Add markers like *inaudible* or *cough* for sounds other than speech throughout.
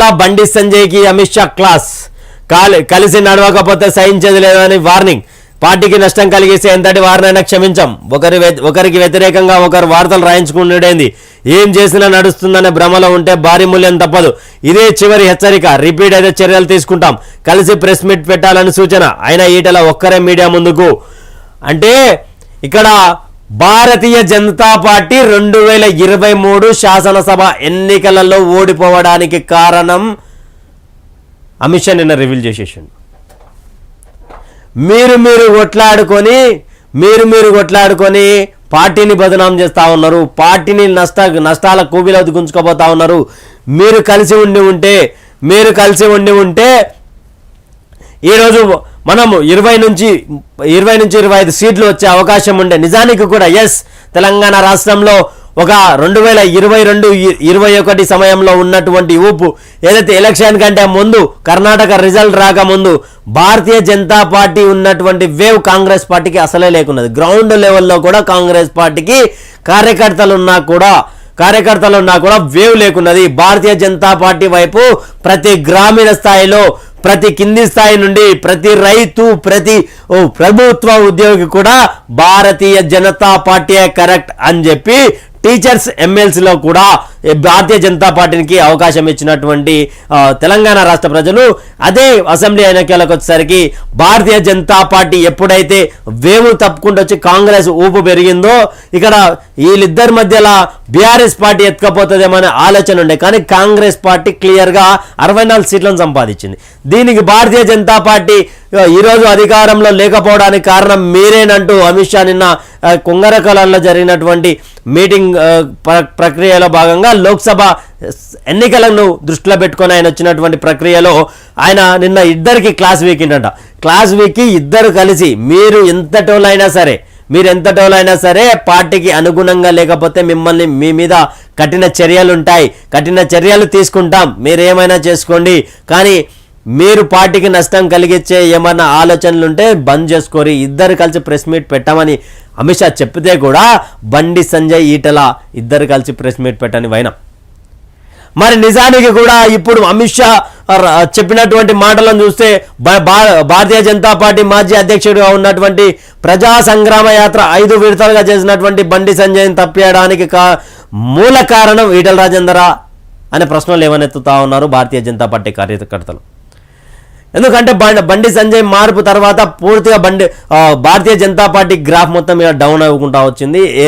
ఈటల బండి సంజయ్కి అమిత్ షా క్లాస్ కాలి కలిసి నడవకపోతే సహించేది లేదని వార్నింగ్ పార్టీకి నష్టం కలిగిస్తే ఎంతటి వారినైనా క్షమించాం. ఒకరి ఒకరికి వ్యతిరేకంగా ఒకరు వార్తలు రాయించుకునేది ఏం చేసినా నడుస్తుందనే భ్రమలో ఉంటే భారీ మూల్యం తప్పదు. ఇదే చివరి హెచ్చరిక. రిపీట్ అయితే చర్యలు తీసుకుంటాం. కలిసి ప్రెస్ మీట్ పెట్టాలని సూచన. అయినా ఈటల ఒక్కరే మీడియా ముందుకు. అంటే ఇక్కడ భారతీయ జనతా పార్టీ రెండు వేల ఇరవై మూడు శాసనసభ ఎన్నికలలో ఓడిపోవడానికి కారణం అమిత్ షా నిన్న రివీల్ చేసేసిండు. మీరు మీరు కొట్లాడుకొని మీరు మీరు కొట్లాడుకొని పార్టీని బదనాం చేస్తూ ఉన్నారు పార్టీని నష్ట నష్టాల కూబిలో గుంజుకోపోతా ఉన్నారు. మీరు కలిసి ఉండి ఉంటే మీరు కలిసి ఉండి ఉంటే ఈరోజు మనము ఇరవై నుంచి ఇరవై నుంచి ఇరవై ఐదు సీట్లు వచ్చే అవకాశం ఉండే నిజానికి కూడా ఎస్ తెలంగాణ రాష్ట్రంలో ఒక రెండు వేల ఇరవై రెండు ఇరవై ఒకటి సమయంలో ఉన్నటువంటి ఊపు ఏదైతే ఎలక్షన్ కంటే ముందు కర్ణాటక రిజల్ట్ రాకముందు భారతీయ జనతా పార్టీ ఉన్నటువంటి వేవ్ కాంగ్రెస్ పార్టీకి అసలే లేకున్నది. గ్రౌండ్ లెవెల్లో కూడా కాంగ్రెస్ పార్టీకి కార్యకర్తలు ఉన్నా కూడా కార్యకర్తలు ఉన్నా కూడా వేవ్ లేకున్నది. భారతీయ జనతా పార్టీ వైపు ప్రతి గ్రామీణ స్థాయిలో ప్రతి కింది స్థాయి నుండి ప్రతి రైతు ప్రతి ప్రభుత్వ ఉద్యోగి కూడా భారతీయ జనతా పార్టీయే కరెక్ట్ అని చెప్పి టీచర్స్ ఎమ్మెల్సీలో కూడా భారతీయ జనతా పార్టీకి అవకాశం ఇచ్చినటువంటి తెలంగాణ రాష్ట్ర ప్రజలు అదే అసెంబ్లీ ఎన్నికలకు వచ్చేసరికి భారతీయ జనతా పార్టీ ఎప్పుడైతే వేవు తప్పుకుంటూ వచ్చి కాంగ్రెస్ ఊపు పెరిగిందో ఇక్కడ వీళ్ళిద్దరి మధ్యలో బీఆర్ఎస్ పార్టీ ఎత్తుకపోతుందేమో అనే ఆలోచన ఉండే. కానీ కాంగ్రెస్ పార్టీ క్లియర్గా అరవై నాలుగు సీట్లను సంపాదించింది. దీనికి భారతీయ జనతా పార్టీ ఈరోజు అధికారంలో లేకపోవడానికి కారణం మీరేనంటూ అమిత్ షా నిన్న కుంగరకలంలో జరిగినటువంటి మీటింగ్ ప్ర- ప్రక్రియలో భాగంగా లోక్సభ ఎన్నికలను దృష్టిలో పెట్టుకొని ఆయన వచ్చినటువంటి ప్రక్రియలో ఆయన నిన్న ఇద్దరికి క్లాస్ వీకిండట. క్లాస్ వీక్కి ఇద్దరు కలిసి మీరు ఎంత టోలైనా సరే మీరు ఎంత టోలైనా సరే పార్టీకి అనుగుణంగా లేకపోతే మిమ్మల్ని మీ మీద కఠిన చర్యలు ఉంటాయి కఠిన చర్యలు తీసుకుంటాం. మీరు ఏమైనా చేసుకోండి. కానీ మీరు పార్టీకి నష్టం కలిగించే ఏమన్నా ఆలోచనలు ఉంటే బంద్ చేసుకోరి ఇద్దరు కలిసి ప్రెస్ మీట్ పెట్టమని అమిత్ షా చెప్తే కూడా బండి సంజయ్ ఈటల ఇద్దరు కలిసి ప్రెస్ మీట్ పెట్టని వైనం. మరి నిజానికి కూడా ఇప్పుడు అమిత్ షా చెప్పినటువంటి మాటలను చూస్తే భా- భా- భారతీయ జనతా పార్టీ మాజీ అధ్యక్షుడిగా ఉన్నటువంటి ప్రజా సంగ్రామ యాత్ర ఐదు విడతలుగా చేసినటువంటి బండి సంజయ్ని తప్పేయడానికి కా మూల కారణం ఈటల రాజేందరా అనే ప్రశ్నలు ఏమనెత్తుతా ఉన్నారు భారతీయ జనతా పార్టీ కార్యకర్తలు. ఎందుకంటే బండి బండి సంజయ్ మార్పు తర్వాత పూర్తిగా బండి భారతీయ జనతా పార్టీ గ్రాఫ్ మొత్తం మీద డౌన్ అవ్వకుండా వచ్చింది. ఏ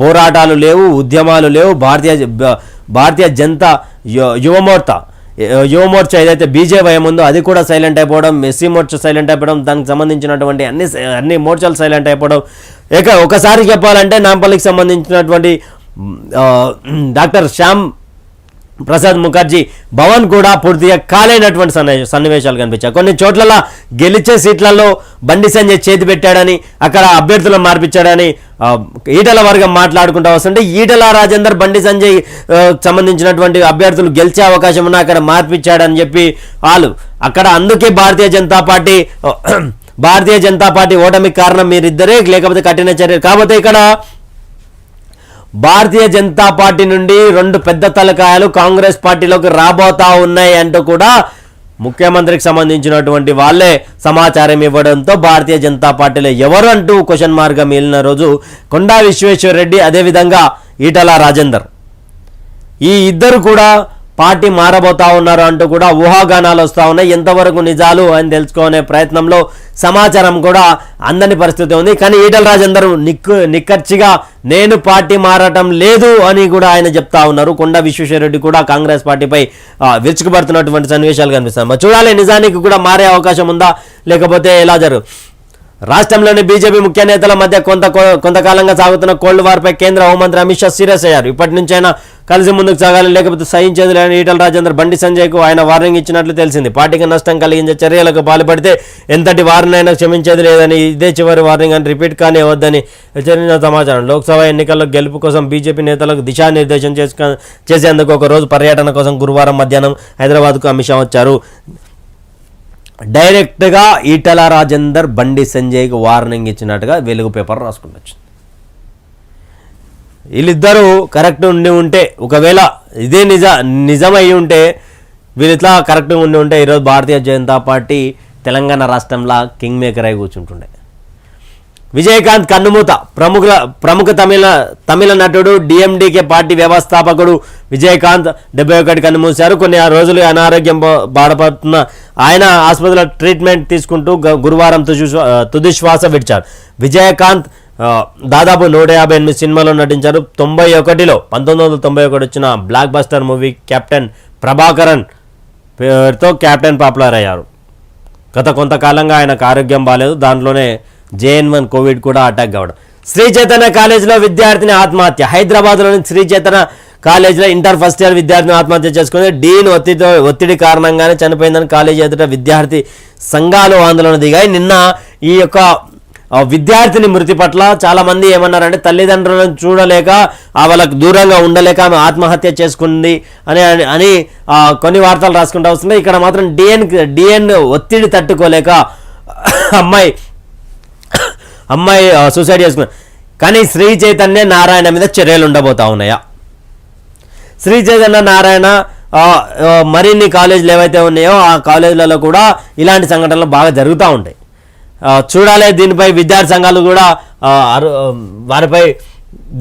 పోరాటాలు లేవు ఉద్యమాలు లేవు. భారతీయ భారతీయ జనతా యువమోర్త యువమోర్చా ఏదైతే బీజేవై ఉందో అది కూడా సైలెంట్ అయిపోవడం ఎస్సీ మోర్చా సైలెంట్ అయిపోవడం దానికి సంబంధించినటువంటి అన్ని అన్ని మోర్చాలు సైలెంట్ అయిపోవడం. ఇక ఒకసారి చెప్పాలంటే నాంపల్లికి సంబంధించినటువంటి డాక్టర్ శ్యామ్ ప్రసాద్ ముఖర్జీ భవన్ కూడా పూర్తిగా కాలైనటువంటి సన్ని- సన్నివేశాలు కనిపించాయి. కొన్ని చోట్ల గెలిచే సీట్లలో బండి సంజయ్ చేతి పెట్టాడని అక్కడ అభ్యర్థులను మార్పించాడని ఈటల వర్గం మాట్లాడుకుంటూ వస్తుంటే ఈటల రాజేందర్ బండి సంజయ్ సంబంధించినటువంటి అభ్యర్థులు గెలిచే అవకాశం ఉన్నా అక్కడ మార్పించాడని చెప్పి వాళ్ళు అక్కడ అందుకే భారతీయ జనతా పార్టీ *clears throat* భారతీయ జనతా పార్టీ ఓటమికి కారణం మీరిద్దరే లేకపోతే కఠిన చర్య కాకపోతే ఇక్కడ భారతీయ జనతా పార్టీ నుండి రెండు పెద్ద తలకాయలు కాంగ్రెస్ పార్టీలోకి రాబోతా ఉన్నాయి అంటూ కూడా ముఖ్యమంత్రికి సంబంధించినటువంటి వాళ్ళే సమాచారం ఇవ్వడంతో భారతీయ జనతా పార్టీలో ఎవరు అంటూ క్వశ్చన్ మార్గం మిగిలిన రోజు కొండా విశ్వేశ్వర రెడ్డి అదేవిధంగా ఈటల రాజేందర్. ఈ ఇద్దరు కూడా పార్టీ మారబోతా ఉన్నారు అంటూ కూడా ఊహాగానాలు వస్తూ ఉన్నాయి. ఎంతవరకు నిజాలు అని తెలుసుకునే ప్రయత్నంలో సమాచారం కూడా అందని పరిస్థితి ఉంది. కానీ ఈటల రాజేందర్ నిక్కు నిక్కర్చిగా నేను పార్టీ మారటం లేదు అని కూడా ఆయన చెప్తా ఉన్నారు. కొండ విశ్వేశ్వరరెడ్డి కూడా కాంగ్రెస్ పార్టీపై విరుచుకుపడుతున్నటువంటి సన్నివేశాలు కనిపిస్తున్నాయి. చూడాలి నిజానికి కూడా మారే అవకాశం ఉందా? లేకపోతే ఎలా జరుగు రాష్ట్రంలోని బీజేపీ ముఖ్య నేతల మధ్య కొంత కొంతకాలంగా సాగుతున్న కోల్డ్ వార్పై కేంద్ర హోంమంత్రి అమిత్ షా సీరియస్ అయ్యారు. ఇప్పటి నుంచైనా కలిసి ముందుకు సాగాలి లేకపోతే సహించేది లేని ఈటల రాజేందర్ బండి సంజయ్కు ఆయన వార్నింగ్ ఇచ్చినట్లు తెలిసింది. పార్టీకి నష్టం కలిగించే చర్యలకు పాల్పడితే ఎంతటి వారినైనా క్షమించేది లేదని ఇదే చివరి వార్నింగ్ అని రిపీట్ కానీ వద్దని హెచ్చరించిన సమాచారం. లోక్సభ ఎన్నికల్లో గెలుపు కోసం బీజేపీ నేతలకు దిశానిర్దేశం చేసుక చేసేందుకు ఒక రోజు పర్యటన కోసం గురువారం మధ్యాహ్నం హైదరాబాద్కు అమిత్ షా వచ్చారు. డైరెక్ట్గా ఈటల రాజేందర్ బండి సంజయ్కి వార్నింగ్ ఇచ్చినట్టుగా వెలుగు పేపర్ రాసుకుంటొచ్చు వీళ్ళిద్దరూ కరెక్ట్ ఉండి ఉంటే ఒకవేళ ఇదే నిజ నిజమై ఉంటే వీళ్ళిట్లా కరెక్ట్గా ఉండి ఉంటే ఈరోజు భారతీయ జనతా పార్టీ తెలంగాణ రాష్ట్రంలో కింగ్ మేకర్ అయి కూర్చుంటుండే. విజయకాంత్ కన్నుమూత ప్రముఖ ప్రముఖ తమిళ తమిళ నటుడు డిఎండికే పార్టీ వ్యవస్థాపకుడు విజయకాంత్ డెబ్బై ఒకటి కన్నుమూశారు. కొన్ని రోజులు అనారోగ్యం బాధపడుతున్న ఆయన ఆసుపత్రిలో ట్రీట్మెంట్ తీసుకుంటూ గురువారం తుది తుదిశ్వాస విడిచారు. విజయకాంత్ దాదాపు నూట యాభై ఎనిమిది సినిమాల్లో నటించారు. తొంభై ఒకటిలో పంతొమ్మిది వందల తొంభై ఒకటి వచ్చిన block buster movie captain Prabhakaran పేరుతో కెప్టెన్ పాపులర్ అయ్యారు. గత కొంతకాలంగా ఆయనకు ఆరోగ్యం బాగాలేదు దాంట్లోనే జేఎన్ వన్ కోవిడ్ కూడా అటాక్ కావడం. శ్రీ చైతన్య కాలేజీలో విద్యార్థిని ఆత్మహత్య. హైదరాబాద్లోని శ్రీ చైతన్య కాలేజీలో ఇంటర్ ఫస్ట్ ఇయర్ విద్యార్థిని ఆత్మహత్య చేసుకుని డీన్ ఒత్తిడితో ఒత్తిడి కారణంగానే చనిపోయిందని కాలేజీ ఎదుట విద్యార్థి సంఘాలు ఆందోళన దిగాయి. నిన్న ఈ యొక్క విద్యార్థిని మృతి పట్ల చాలామంది ఏమన్నారంటే తల్లిదండ్రులను చూడలేక ఆ వాళ్ళకు దూరంగా ఉండలేక ఆమె ఆత్మహత్య చేసుకుంది అని అని- కొన్ని వార్తలు రాసుకుంటూ వస్తున్నాయి. ఇక్కడ మాత్రం డిఎన్ డిఎన్ ఒత్తిడి తట్టుకోలేక అమ్మాయి అమ్మాయి సూసైడ్ చేసుకున్నారు కానీ శ్రీ చైతన్య నారాయణ మీద చర్యలు ఉండబోతా ఉన్నాయా? శ్రీ చైతన్య నారాయణ మరిన్ని కాలేజీలు ఏవైతే ఉన్నాయో ఆ కాలేజీలలో కూడా ఇలాంటి సంఘటనలు బాగా జరుగుతూ ఉంటాయి. చూడాలి దీనిపై విద్యార్థి సంఘాలు కూడా అరు- వారిపై